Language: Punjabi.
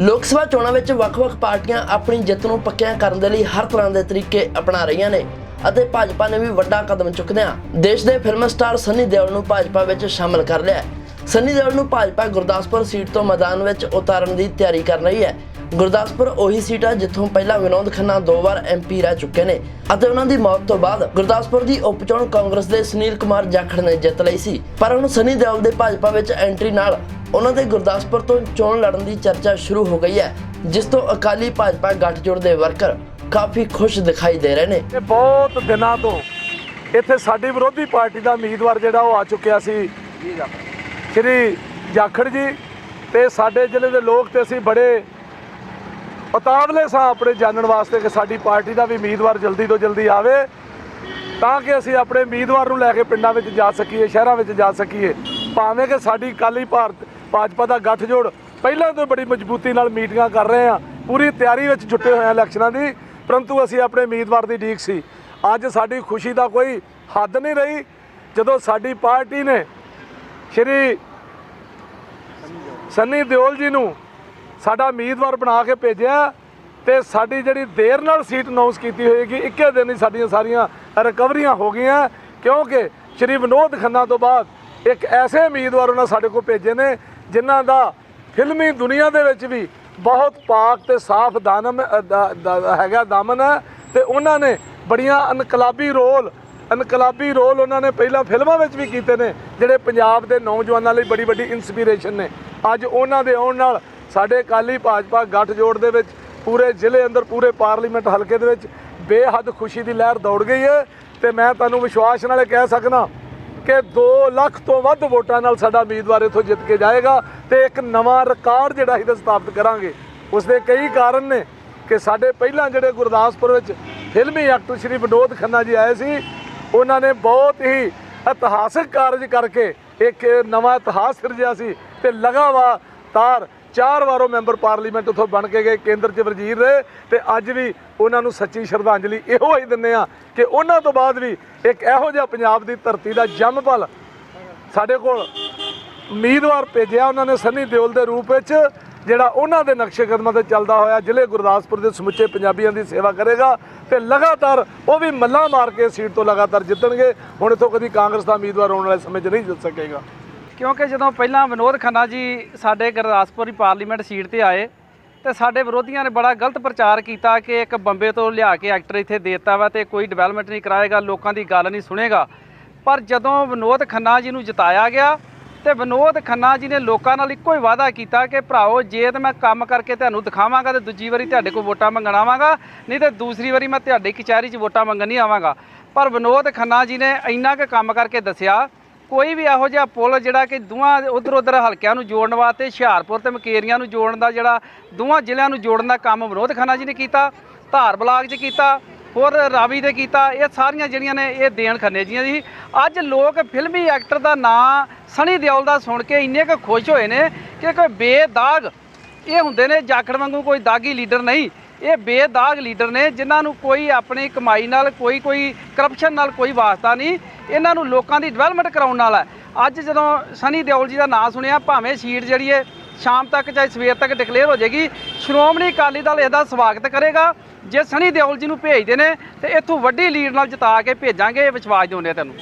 ਲੋਕ ਸਭਾ ਚੋਣਾਂ ਵਿੱਚ ਵੱਖ-ਵੱਖ ਪਾਰਟੀਆਂ ਆਪਣੀ ਜਿੱਤ ਨੂੰ ਪੱਕਿਆਂ ਕਰਨ ਦੇ ਲਈ ਹਰ ਤਰ੍ਹਾਂ ਦੇ ਤਰੀਕੇ ਅਪਣਾ ਰਹੀਆਂ ਨੇ ਅਤੇ ਭਾਜਪਾ ਨੇ ਵੀ ਵੱਡਾ ਕਦਮ ਚੁੱਕਦਿਆਂ ਦੇਸ਼ ਦੇ ਫਿਲਮ ਸਟਾਰ ਸੰਨੀ ਦਿਓਲ ਨੂੰ ਭਾਜਪਾ ਵਿੱਚ ਸ਼ਾਮਲ ਕਰ ਲਿਆ ਸੰਨੀ ਦਿਓਲ ਨੂੰ ਭਾਜਪਾ ਗੁਰਦਾਸਪੁਰ ਸੀਟ ਤੋਂ ਮੈਦਾਨ ਵਿੱਚ ਉਤਾਰਨ ਦੀ ਤਿਆਰੀ ਕਰ ਰਹੀ ਹੈ। ਗੁਰਦਾਸਪੁਰ ਉਹੀ ਸੀਟ ਹੈ ਜਿੱਥੋਂ ਪਹਿਲਾਂ ਵਿਨੋਦ ਖੰਨਾ ਦੋ ਵਾਰ ਐਮਪੀ ਰਹਿ ਚੁੱਕੇ ਨੇ ਅਤੇ ਉਹਨਾਂ ਦੀ ਮੌਤ ਤੋਂ ਬਾਅਦ ਗੁਰਦਾਸਪੁਰ ਦੀ ਉਪਚੋਣ ਕਾਂਗਰਸ ਦੇ ਸੁਨੀਲ ਕੁਮਾਰ ਜਾਖੜ ਨੇ ਜਿੱਤ ਲਈ ਸੀ। ਪਰ ਹੁਣ ਸੰਨੀ ਦਿਓਲ ਦੇ ਭਾਜਪਾ ਵਿੱਚ ਐਂਟਰੀ ਨਾਲ ਉਹਨਾਂ ਦੇ ਗੁਰਦਾਸਪੁਰ ਤੋਂ ਚੋਣ ਲੜਨ ਦੀ ਚਰਚਾ ਸ਼ੁਰੂ ਹੋ ਗਈ ਹੈ ਜਿਸ ਤੋਂ ਅਕਾਲੀ ਭਾਜਪਾ ਗੱਠਜੋੜ ਦੇ ਵਰਕਰ ਕਾਫੀ ਖੁਸ਼ ਦਿਖਾਈ ਦੇ ਰਹੇ ਨੇ। ਇਹ ਬਹੁਤ ਦਿਨਾਂ ਤੋਂ ਇੱਥੇ ਸਾਡੀ ਵਿਰੋਧੀ ਪਾਰਟੀ ਦਾ ਉਮੀਦਵਾਰ ਜਿਹੜਾ ਉਹ ਆ ਚੁੱਕਿਆ ਸੀ। ਸ਼੍ਰੀ ਜਾਖੜ ਜੀ ਤੇ ਸਾਡੇ ਜ਼ਿਲ੍ਹੇ ਦੇ ਲੋਕ ਤੇ ਅਸੀਂ ਬੜੇ ਉਤਾਵਲੇ ਸਾਂ ਆਪਣੇ ਜਾਣਨ ਵਾਸਤੇ ਕਿ ਸਾਡੀ ਪਾਰਟੀ ਦਾ ਵੀ ਉਮੀਦਵਾਰ ਜਲਦੀ ਤੋਂ ਜਲਦੀ ਆਵੇ, ਤਾਂ ਕਿ ਅਸੀਂ ਆਪਣੇ ਉਮੀਦਵਾਰ ਨੂੰ ਲੈ ਕੇ ਪਿੰਡਾਂ ਵਿੱਚ ਜਾ ਸਕੀਏ, ਸ਼ਹਿਰਾਂ ਵਿੱਚ ਜਾ ਸਕੀਏ। ਭਾਵੇਂ ਕਿ ਸਾਡੀ ਕਾਲੀ ਭਾਰਤ, ਭਾਜਪਾ ਦਾ ਗੱਠਜੋੜ ਪਹਿਲਾਂ ਤੋਂ ਬੜੀ ਮਜ਼ਬੂਤੀ ਨਾਲ ਮੀਟਿੰਗਾਂ ਕਰ ਰਹੇ ਆ ਪੂਰੀ ਤਿਆਰੀ ਵਿੱਚ ਜੁਟੇ ਹੋਏ ਆ ਇਲੈਕਸ਼ਨਾਂ ਦੀ, ਪਰੰਤੂ ਅਸੀਂ ਆਪਣੇ ਉਮੀਦਵਾਰ ਦੀ ਢੀਕ ਸੀ। ਅੱਜ ਸਾਡੀ ਖੁਸ਼ੀ ਦਾ ਕੋਈ ਹੱਦ ਨਹੀਂ ਰਹੀ, ਜਦੋਂ ਸਾਡੀ ਪਾਰਟੀ ਨੇ ਸ਼੍ਰੀ ਸੰਨੀ ਦਿਓਲ ਜੀ ਨੂੰ ਸਾਡਾ ਉਮੀਦਵਾਰ ਬਣਾ ਕੇ ਭੇਜਿਆ ਤੇ ਸਾਡੀ ਜਿਹੜੀ ਦੇਰ ਨਾਲ ਸੀਟ ਅਨਾਉਂਸ ਕੀਤੀ ਹੋਏਗੀ, ਇੱਕੇ ਦਿਨ ਹੀ ਸਾਡੀਆਂ ਸਾਰੀਆਂ ਰਿਕਵਰੀਆਂ ਹੋ ਗਈਆਂ, ਕਿਉਂਕਿ ਸ਼੍ਰੀ ਵਿਨੋਦ ਖੰਨਾ ਤੋਂ ਬਾਅਦ ਇੱਕ ਐਸੇ ਉਮੀਦਵਾਰ ਉਹਨਾਂ ਸਾਡੇ ਕੋਲ ਭੇਜੇ ਨੇ, ਜਿਨ੍ਹਾਂ ਦਾ ਫਿਲਮੀ ਦੁਨੀਆ ਦੇ ਵਿੱਚ ਵੀ ਬਹੁਤ ਪਾਕ ਤੇ ਸਾਫ਼ ਦਾਨਮ ਦਾ- ਹੈਗਾ ਦਾਮਨ ਹੈ ਤੇ ਉਹਨਾਂ ਨੇ ਬੜੀਆਂ ਇਨਕਲਾਬੀ ਰੋਲ ਇਨਕਲਾਬੀ ਰੋਲ ਉਹਨਾਂ ਨੇ ਪਹਿਲਾਂ ਫਿਲਮਾਂ ਵਿੱਚ ਵੀ ਕੀਤੇ ਨੇ, ਜਿਹੜੇ ਪੰਜਾਬ ਦੇ ਨੌਜਵਾਨਾਂ ਲਈ ਬੜੀ ਵੱਡੀ ਇਨਸਪੀਰੇਸ਼ਨ ਨੇ। ਅੱਜ ਉਹਨਾਂ ਦੇ ਆਉਣ ਨਾਲ ਸਾਡੇ ਅਕਾਲੀ ਭਾਜਪਾ ਗੱਠਜੋੜ ਦੇ ਵਿੱਚ ਪੂਰੇ ਜ਼ਿਲ੍ਹੇ ਅੰਦਰ ਪੂਰੇ ਪਾਰਲੀਮੈਂਟ ਹਲਕੇ ਦੇ ਵਿੱਚ ਬੇਹੱਦ ਖੁਸ਼ੀ ਦੀ ਲਹਿਰ ਦੌੜ ਗਈ ਹੈ ਤੇ ਮੈਂ ਤੁਹਾਨੂੰ ਵਿਸ਼ਵਾਸ ਨਾਲ ਇਹ ਕਹਿ ਸਕਦਾ ਕਿ 2 ਲੱਖ ਤੋਂ ਵੱਧ ਵੋਟਾਂ ਨਾਲ ਸਾਡਾ ਉਮੀਦਵਾਰ ਇੱਥੋਂ ਜਿੱਤ ਕੇ ਜਾਏਗਾ ਤੇ ਇੱਕ ਨਵਾਂ ਰਿਕਾਰਡ ਜਿਹੜਾ ਇਹਦਾ ਸਥਾਪਿਤ ਕਰਾਂਗੇ। ਉਸ ਦੇ ਕਈ ਕਾਰਨ ਨੇ ਕਿ ਸਾਡੇ ਪਹਿਲਾਂ ਜਿਹੜੇ ਗੁਰਦਾਸਪੁਰ ਵਿੱਚ ਫਿਲਮੀ ਐਕਟਰ ਸ਼੍ਰੀ ਵਿਨੋਦ ਖੰਨਾ ਜੀ ਆਏ ਸੀ, ਉਹਨਾਂ ਨੇ ਬਹੁਤ ਹੀ ਇਤਿਹਾਸਕ ਕਾਰਜ ਕਰਕੇ ਇੱਕ ਨਵਾਂ ਇਤਿਹਾਸ ਸਿਰਜਿਆ ਸੀ ਤੇ ਲਗਾਤਾਰ ਚਾਰ ਵਾਰੋਂ ਮੈਂਬਰ ਪਾਰਲੀਮੈਂਟ ਉਥੋਂ ਬਣ ਕੇ ਗਏ ਕੇਂਦਰ 'ਚ ਵਜ਼ੀਰ ਰਹੇ ਤੇ ਅੱਜ ਵੀ ਉਹਨਾਂ ਨੂੰ ਸੱਚੀ ਸ਼ਰਧਾਂਜਲੀ ਇਹੋ ਹੀ ਦਿੰਦੇ ਆ ਕਿ ਉਹਨਾਂ ਤੋਂ ਬਾਅਦ ਵੀ ਇੱਕ ਇਹੋ ਜਿਹਾ ਪੰਜਾਬ ਦੀ ਧਰਤੀ ਦਾ ਜੰਮਪਲ ਸਾਡੇ ਕੋਲ ਉਮੀਦਵਾਰ ਭੇਜਿਆ ਉਹਨਾਂ ਨੇ ਸੰਨੀ ਦਿਓਲ ਦੇ ਰੂਪ ਵਿੱਚ, ਜਿਹੜਾ ਉਹਨਾਂ ਦੇ ਨਕਸ਼ੇ ਕਦਮਾਂ ਤੇ ਚੱਲਦਾ ਹੋਇਆ ਜ਼ਿਲ੍ਹੇ ਗੁਰਦਾਸਪੁਰ ਦੇ ਸਮੁੱਚੇ ਪੰਜਾਬੀਆਂ ਦੀ ਸੇਵਾ ਕਰੇਗਾ ਤੇ ਲਗਾਤਾਰ ਉਹ ਵੀ ਮੱਲਾ ਮਾਰ ਕੇ ਸੀਟ ਤੋਂ ਲਗਾਤਾਰ ਜਿੱਤਣਗੇ। ਹੁਣ ਇਥੋਂ ਕਦੀ ਕਾਂਗਰਸ ਦਾ ਉਮੀਦਵਾਰ ਆਉਣ ਵਾਲੇ ਸਮੇਂ 'ਚ ਨਹੀਂ ਜਿੱਤ ਸਕੇਗਾ। ਕਿਉਂਕਿ ਜਦੋਂ ਪਹਿਲਾਂ ਵਿਨੋਦ ਖੰਨਾ ਜੀ ਸਾਡੇ ਗੁਰਦਾਸਪੁਰ ਦੀ ਪਾਰਲੀਮੈਂਟ ਸੀਟ ਤੇ ਆਏ ਤੇ ਸਾਡੇ ਵਿਰੋਧੀਆਂ ਨੇ ਬੜਾ ਗਲਤ ਪ੍ਰਚਾਰ ਕੀਤਾ ਕਿ ਇੱਕ ਬੰਬੇ ਤੋਂ ਲਿਆ ਕੇ ਐਕਟਰ ਇੱਥੇ ਦੇਤਾ ਵਾ ਤੇ ਕੋਈ ਡਿਵੈਲਪਮੈਂਟ ਨਹੀਂ ਕਰਾਏਗਾ, ਲੋਕਾਂ ਦੀ ਗੱਲ ਨਹੀਂ ਸੁਣੇਗਾ। ਪਰ ਜਦੋਂ ਵਿਨੋਦ ਖੰਨਾ ਜੀ ਨੂੰ ਜਿਤਾਇਆ ਗਿਆ ਤੇ ਵਿਨੋਦ ਖੰਨਾ ਜੀ ਨੇ ਲੋਕਾਂ ਨਾਲ ਇੱਕੋ ਹੀ ਵਾਅਦਾ ਕੀਤਾ ਕਿ ਭਰਾਓ ਜੇ ਤੇ ਮੈਂ ਕੰਮ ਕਰਕੇ ਤੁਹਾਨੂੰ ਦਿਖਾਵਾਂਗਾ ਤੇ ਦੂਜੀ ਵਾਰੀ ਤੁਹਾਡੇ ਕੋਲ ਵੋਟਾਂ ਮੰਗਣ ਆਵਾਂਗਾ, ਨਹੀਂ ਤੇ ਦੂਸਰੀ ਵਾਰੀ ਮੈਂ ਤੁਹਾਡੀ ਕਚਹਿਰੀ 'ਚ ਵੋਟਾਂ ਮੰਗਣ ਨਹੀਂ ਆਵਾਂਗਾ। ਪਰ ਵਿਨੋਦ ਖੰਨਾ ਜੀ ਨੇ ਇੰਨਾ ਕੁ ਕੰਮ ਕਰਕੇ ਦੱਸਿਆ ਕੋਈ ਵੀ ਇਹੋ ਜਿਹਾ ਪੁਲ ਜਿਹੜਾ ਕਿ ਦੋਵਾਂ ਉਧਰ ਉਧਰ ਹਲਕਿਆਂ ਨੂੰ ਜੋੜਨ ਵਾਸਤੇ, ਹੁਸ਼ਿਆਰਪੁਰ ਤੇ ਮਕੇਰੀਆਂ ਨੂੰ ਜੋੜਨ ਦਾ ਜਿਹੜਾ ਦੋਵਾਂ ਜ਼ਿਲ੍ਹਿਆਂ ਨੂੰ ਜੋੜਨ ਦਾ ਕੰਮ ਵਿਨੋਦ ਖੰਨਾ ਜੀ ਨੇ ਕੀਤਾ, ਧਾਰ ਬਲਾਕ 'ਚ ਕੀਤਾ, ਹੋਰ ਰਾਵੀ ਦੇ ਕੀਤਾ, ਇਹ ਸਾਰੀਆਂ ਜਿਹੜੀਆਂ ਨੇ ਇਹ ਦੇਣ ਖੰਨੇ ਜੀਆਂ ਜੀ ਅੱਜ ਲੋਕ ਫਿਲਮੀ ਐਕਟਰ ਦਾ ਨਾਂ ਸਣੀ ਦਿਓਲ ਦਾ ਸੁਣ ਕੇ ਇੰਨੇ ਕੁ ਖੁਸ਼ ਹੋਏ ਨੇ ਕਿ ਕੋਈ ਬੇਦਾਗ, ਇਹ ਹੁੰਦੇ ਨੇ ਜਾਖੜ ਵਾਂਗੂ ਕੋਈ ਦਾਗੀ ਲੀਡਰ ਨਹੀਂ। ਇਹ ਬੇਦਾਗ ਲੀਡਰ ਨੇ ਜਿਨ੍ਹਾਂ ਨੂੰ ਕੋਈ ਆਪਣੀ ਕਮਾਈ ਨਾਲ ਕੋਈ ਕੋਈ ਕਰਪਸ਼ਨ ਨਾਲ ਕੋਈ ਵਾਸਤਾ ਨਹੀਂ। ਇਹਨਾਂ ਨੂੰ ਲੋਕਾਂ ਦੀ ਡਿਵੈਲਪਮੈਂਟ ਕਰਾਉਣ ਨਾਲ ਹੈ। ਅੱਜ ਜਦੋਂ ਸਨੀ ਦਿਓਲ ਜੀ ਦਾ ਨਾਂ ਸੁਣਿਆ, ਭਾਵੇਂ ਸੀਟ ਜਿਹੜੀ ਹੈ ਸ਼ਾਮ ਤੱਕ ਚਾਹੇ ਸਵੇਰ ਤੱਕ ਡਿਕਲੇਅਰ ਹੋ ਜਾਏਗੀ, ਸ਼੍ਰੋਮਣੀ ਅਕਾਲੀ ਦਲ ਇਹਦਾ ਸਵਾਗਤ ਕਰੇਗਾ। ਜੇ ਸਨੀ ਦਿਓਲ ਜੀ ਨੂੰ ਭੇਜਦੇ ਨੇ, ਤੇ ਇੱਥੋਂ ਵੱਡੀ ਲੀਡ ਨਾਲ ਜਿਤਾ ਕੇ ਭੇਜਾਂਗੇ, ਇਹ ਵਿਸ਼ਵਾਸ ਦਿਉਂਦੇ ਆ ਤੈਨੂੰ।